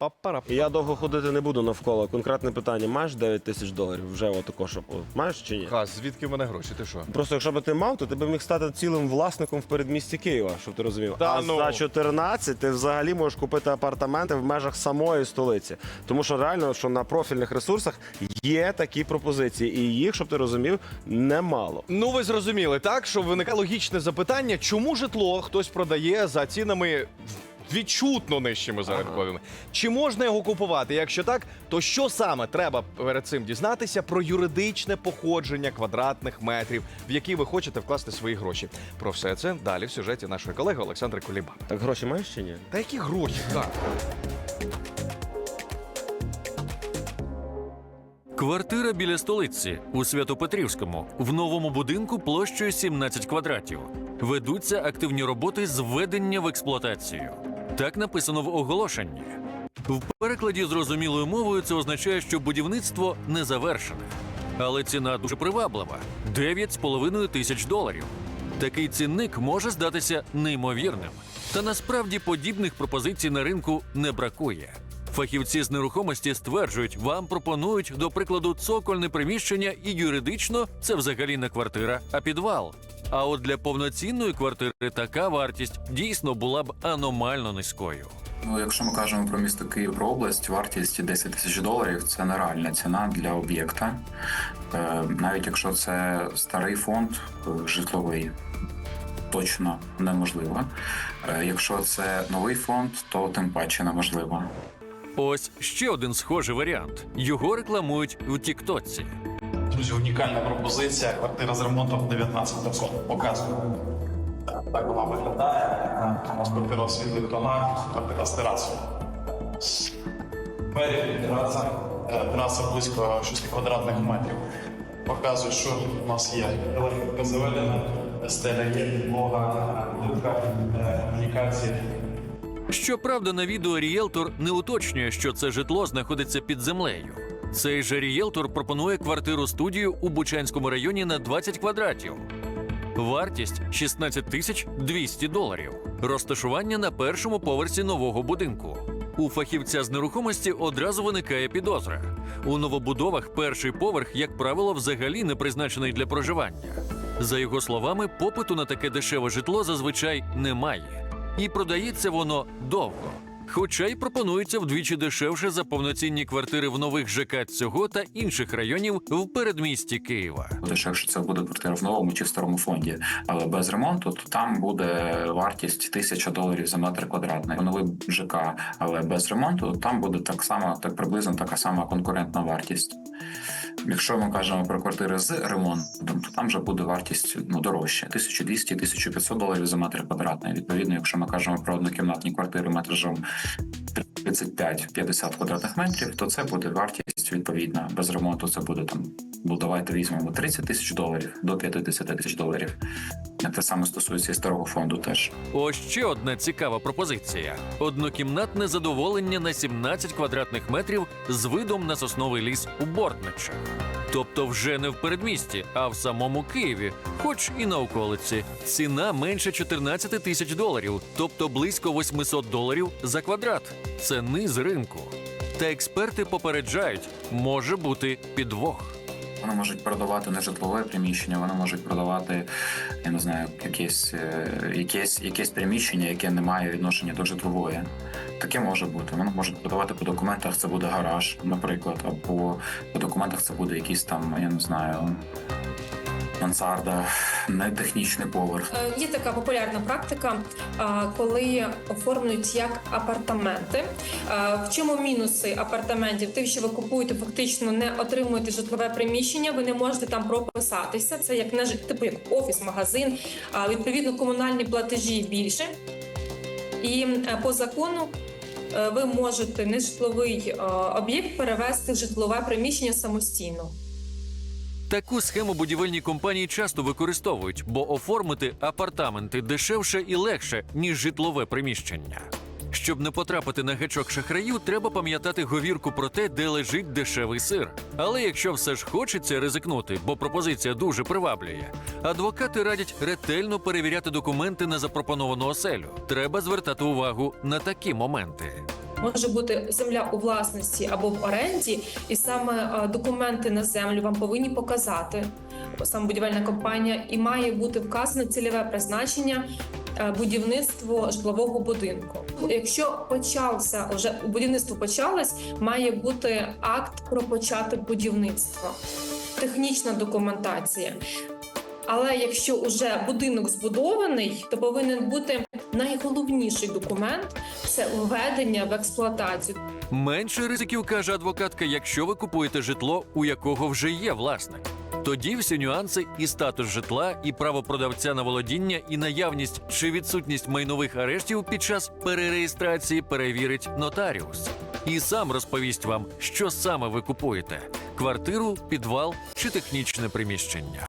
Па-пара. І я довго ходити не буду навколо. Конкретне питання: маєш 9 тисяч доларів? Вже отако, щоб от, маєш чи ні? Ха, звідки в мене гроші? Ти що? Просто якщо б ти мав, то ти б міг стати цілим власником в передмісті Києва, щоб ти розумів. Та а ну. за 14 ти взагалі можеш купити апартаменти в межах самої столиці. Тому що реально, що на профільних ресурсах є такі пропозиції, і їх, щоб ти розумів, немало. Ну, ви зрозуміли, так? Що виникає логічне запитання, чому житло хтось продає за цінами відчутно нижчими за ринковими? Чи можна його купувати? Якщо так, то що саме треба перед цим дізнатися про юридичне походження квадратних метрів, в які ви хочете вкласти свої гроші? Про все це далі в сюжеті нашої колеги Олександри Куліба. Так гроші маєш чи ні? Та які гроші? Так. Квартира біля столиці у Святопетрівському в новому будинку площею 17 квадратів. Ведуться активні роботи з введення в експлуатацію. Так написано в оголошенні. В перекладі зрозумілою мовою це означає, що будівництво не завершене. Але ціна дуже приваблива 9,5 тисяч доларів. Такий цінник може здатися неймовірним. Та насправді подібних пропозицій на ринку не бракує. Фахівці з нерухомості стверджують, вам пропонують, до прикладу, цокольне приміщення, і юридично це взагалі не квартира, а підвал. А от для повноцінної квартири така вартість дійсно була б аномально низькою. Ну, якщо ми кажемо про місто Київ, про область, вартість 10 тисяч доларів це нереальна ціна для об'єкта. Е, навіть якщо це старий фонд е, житловий, точно неможливо. Е, якщо це новий фонд, то тим паче неможливо. Ось ще один схожий варіант. Його рекламують в Тіктоці. Друзі, унікальна пропозиція. Квартира з ремонтом 19 500. Показую. Так, вона виглядає. У нас квартира світлих тонах, квартира з терасою. Двері, тераса, е, тераса близько 6 квадратних метрів. Показую, що у нас є. Електрика заведена, стеля є, підлога, плитка, е, комунікації. Щоправда, на відео рієлтор не уточнює, що це житло знаходиться під землею. Цей же рієлтор пропонує квартиру студію у Бучанському районі на 20 квадратів. Вартість 16 тисяч 200 доларів. Розташування на першому поверсі нового будинку. У фахівця з нерухомості одразу виникає підозра. У новобудовах перший поверх, як правило, взагалі не призначений для проживання. За його словами, попиту на таке дешеве житло зазвичай немає і продається воно довго. Хоча й пропонується вдвічі дешевше за повноцінні квартири в нових ЖК цього та інших районів в передмісті Києва. Якщо це буде квартира в новому чи в старому фонді, але без ремонту, то там буде вартість 1000 доларів за метр квадратний. Новий ЖК, але без ремонту, там буде так само, так приблизно така сама конкурентна вартість. Якщо ми кажемо про квартири з ремонтом, то там вже буде вартість ну дорожча 1200-1500 доларів за метр квадратний. Відповідно, якщо ми кажемо про однокімнатні квартири метражом 35-50 квадратних метрів, то це буде вартість відповідна. Без ремонту це буде там. Ну, давайте візьмемо 30 тисяч доларів до 50 тисяч доларів. Те саме стосується і старого фонду теж. Ось ще одна цікава пропозиція: однокімнатне задоволення на 17 квадратних метрів з видом на сосновий ліс у Бортничах. Тобто вже не в передмісті, а в самому Києві, хоч і на околиці. Ціна менше 14 тисяч доларів, тобто близько 800 доларів за квадрат. Це низ ринку. Та експерти попереджають, може бути підвох. Вони можуть продавати не житлове приміщення, вони можуть продавати, я не знаю, якесь, е, якесь, якесь приміщення, яке не має відношення до житлової. Таке може бути. Вони можуть продавати по документах, це буде гараж, наприклад, або по документах це буде якийсь там, я не знаю, мансарда, не технічний поверх. Е, Є така популярна практика, коли оформлюють як апартаменти. В чому мінуси апартаментів? Тим, що ви купуєте, фактично не отримуєте житлове приміщення, ви не можете там прописатися. Це як не типу як офіс, магазин. Відповідно, комунальні платежі більше. І е, по закону. е, Ви можете нежитловий об'єкт перевести в житлове приміщення самостійно. Таку схему будівельні компанії часто використовують, бо оформити апартаменти дешевше і легше, ніж житлове приміщення. Щоб не потрапити на гачок шахраю, треба пам'ятати говірку про те, де лежить дешевий сир. Але якщо все ж хочеться ризикнути, бо пропозиція дуже приваблює, адвокати радять ретельно перевіряти документи на запропоновану оселю. Треба звертати увагу на такі моменти. Може бути земля у власності або в оренді, і саме е, документи на землю вам повинні показати саме будівельна компанія, і має бути вказане цільове призначення е, будівництво житлового будинку. Якщо почався вже будівництво почалось, має бути акт про початок будівництва, технічна документація. Але якщо вже будинок збудований, то повинен бути найголовніший документ це введення в експлуатацію. Менше ризиків каже адвокатка, якщо ви купуєте житло, у якого вже є власник. Тоді всі нюанси і статус житла, і право продавця на володіння, і наявність чи відсутність майнових арештів під час перереєстрації перевірить нотаріус. І сам розповість вам, що саме ви купуєте: квартиру, підвал чи технічне приміщення.